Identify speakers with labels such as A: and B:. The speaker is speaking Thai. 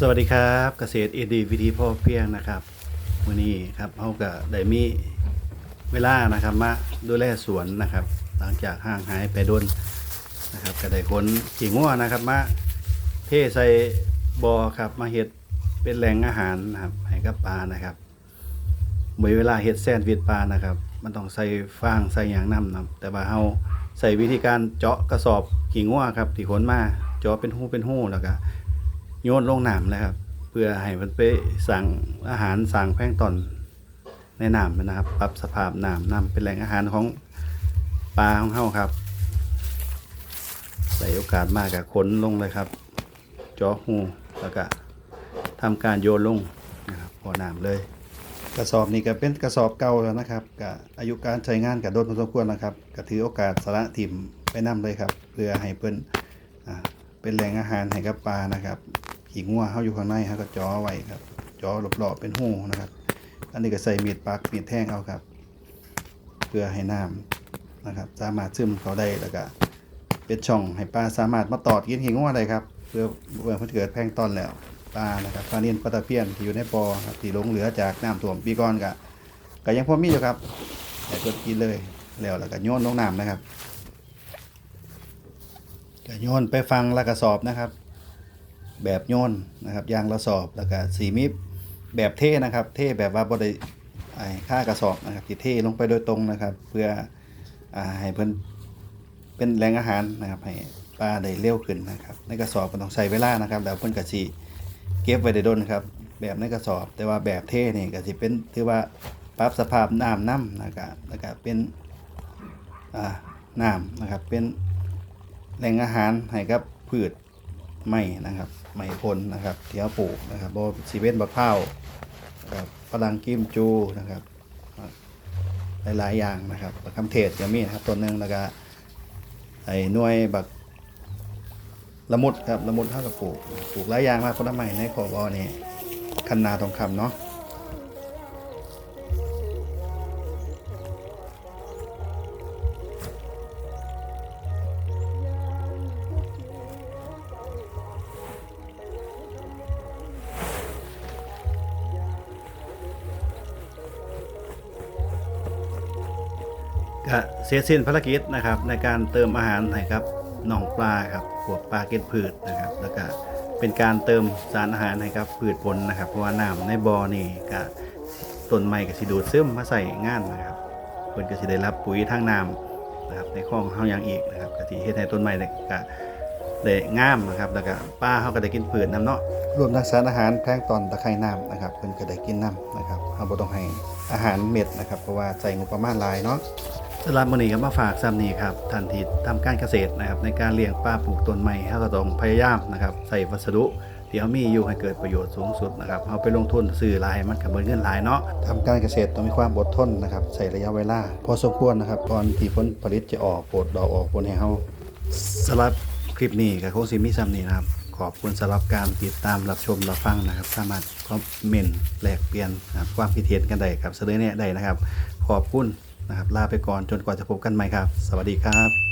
A: สวัสดีครับเกษตรเอดีวิธีพ่อเพียงนะครับวันนี้ครับเขาก็ไดมีเวลานะครับมาดูแลสวนนะครับ หลังจากห่างหายไปโดนนะครับก็ได้ขนขี่งัวนะครับมาเทใส่บอครับมาเห็ดเป็นแหล่งอาหารนะครับให้กับปลานะครับเมื่อเวลาเห็ดแซนด์วิชปลานะครับ มันต้องใส่ฟางใส่อย่างน้ำนะแต่ว่าเราใส่วิธีการเจาะกระสอบขี่งัวครับที่ขนมาเจาะเป็นหูเป็นหูแล้วก็ โยนลงน้ำเลยครับ เพื่อให้มันไปสั่งอาหารสั่งแพลงตอนในน้ำนะครับ ปรับสภาพน้ำน้ำเป็นแหล่งอาหารของปลาของเฮาครับใส่โอกาสมากกับขนลงเลยครับจาะหูแล้วก็ทำการโยนลงนะครับพอน้ำเลย กระสอบนี้ก็เป็นกระสอบเก่าแล้วนะครับกับอายุการใช้งานกับโดนพอสมควรนะครับก็ถือโอกาสสละถิ่มไปนํเลยครับเพื่อให้เพิ่นเป็นแหล่งอาหารให้กับปลานะครับ ขี่งัวเขาอยู่ข้างในเขาก็จ่อไว้ครับจ่อหลบๆเป็นหูนะครับ อันนี้ก็ใส่มีดปักมีดแท่งเอาครับ เพื่อให้น้ำนะครับ สามารถซึมเขาได้แล้วก็เป็นช่องให้ปลาสามารถมาตอดกินขี่งัวได้ครับเพื่อเพื่อเพื่อเกิดแพลงตอนแล้วปลานะครับปลาเนียนปลาตะเพียนที่อยู่ในปอครับที่หลงเหลือจากน้ำท่วมปีก่อนก็ก็ยังพอมีอยู่ครับแต่กดกินเลยแล้วแล้วก็โยนลงน้ำนะครับก็โยนไปฟังละกระสอบนะครับ แบบโยนนะครับยางละสอบแล้วก็สีมิบแบบเท่นะครับ เท่แบบว่าบริไอ้ค่ากระสอบนะครับที่เท่ลงไปโดยตรงนะครับ เพื่ออให้เพิ่นเป็นแหล่งอาหารนะครับให้ปลาได้เร็วขึ้นนะครับ ในกระสอบก็ต้องใช้เวลานะครับ แล้วเพิ่นก็สิเก็บไว้ได้ดนครับ แบบในกระสอบ แต่ว่าแบบเท่นี่ก็สิเป็นถือว่าปรับสภาพน้ำน้ำนะครับแล้วก็เป็นอ่าน้ำนะครับเป็นแหล่งอาหารให้กับพืช ไม่นะครับไม่พลนะครับเที่ยวปลูกนะครับบ่ซีเวนบักเข้าครับฝรั่งกิมจูนะครับ หลายๆอย่างนะครับบักคำเทศจะมีนะครับตัวหนึ่งแล้วก็ไอ้หน่วยบักละมุดครับละมุดเท่ากับปลูกปลูกหลายอย่างมากผลไม้ในขอบอนี่คันนาทองคำเนาะ ก็เสียสิ้นภารกิจนะครับ ในการเติมอาหารให้ครับหนองปลาครับพวกปลากินพืชนะครับ แล้วก็เป็นการเติมสารอาหารให้ครับพืชผลนะครับ เพราะว่าน้ำในบ่อนี่ก็ต้นไม้ก็สิดูดซึมมาใส่งานนะครับเพิ่นก็สิได้รับปุ๋ยทางน้ำนะครับในคลองเฮาอย่างอีกนะครับก็สิเฮ็ดให้ต้นไม้เนี่ยก็ได้งามนะครับ แล้วก็ปลาเฮาก็ได้กินพืชน้ำเนาะรวมทั้งสารอาหารแพลงตอนตะไคร่น้ำนะครับเพิ่นก็ได้กินน้ำนะครับเฮาบ่ต้องให้อาหารเม็ดนะครับ เพราะว่าใช้งบประมาณหลายเนาะ สำหรับมือนี้ก็มาฝากซ้ำนี้ครับทันทีทำการเกษตรนะครับ ในการเลี้ยงปลาปลูกต้นไม้เราก็ต้องพยายามนะครับใส่วัสดุที่เขามีอยู่ให้เกิดประโยชน์สูงสุดนะครับเอาไปลงทุนซื้อลายมันกับเบิดเงินหลายเนาะทำการเกษตรต้องมีความอดทนนะครับใส่ระยะเวลาพอสมควรนะครับก่อนที่ผลผลิตจะออกโปรดดอกออกผลให้เฮาสำหรับคลิปนี้ก็คงสิมีซ้ำนี้นะครับขอบคุณสำหรับการติดตามรับชมรับฟังนะครับ สามารถคอมเมนต์แลกเปลี่ยนครับความคิดเห็นกันได้ครับเสนอแนะได้นะครับ ขอบคุณ นะครับลาไปก่อนจนกว่าจะพบกันใหม่ครับ สวัสดีครับ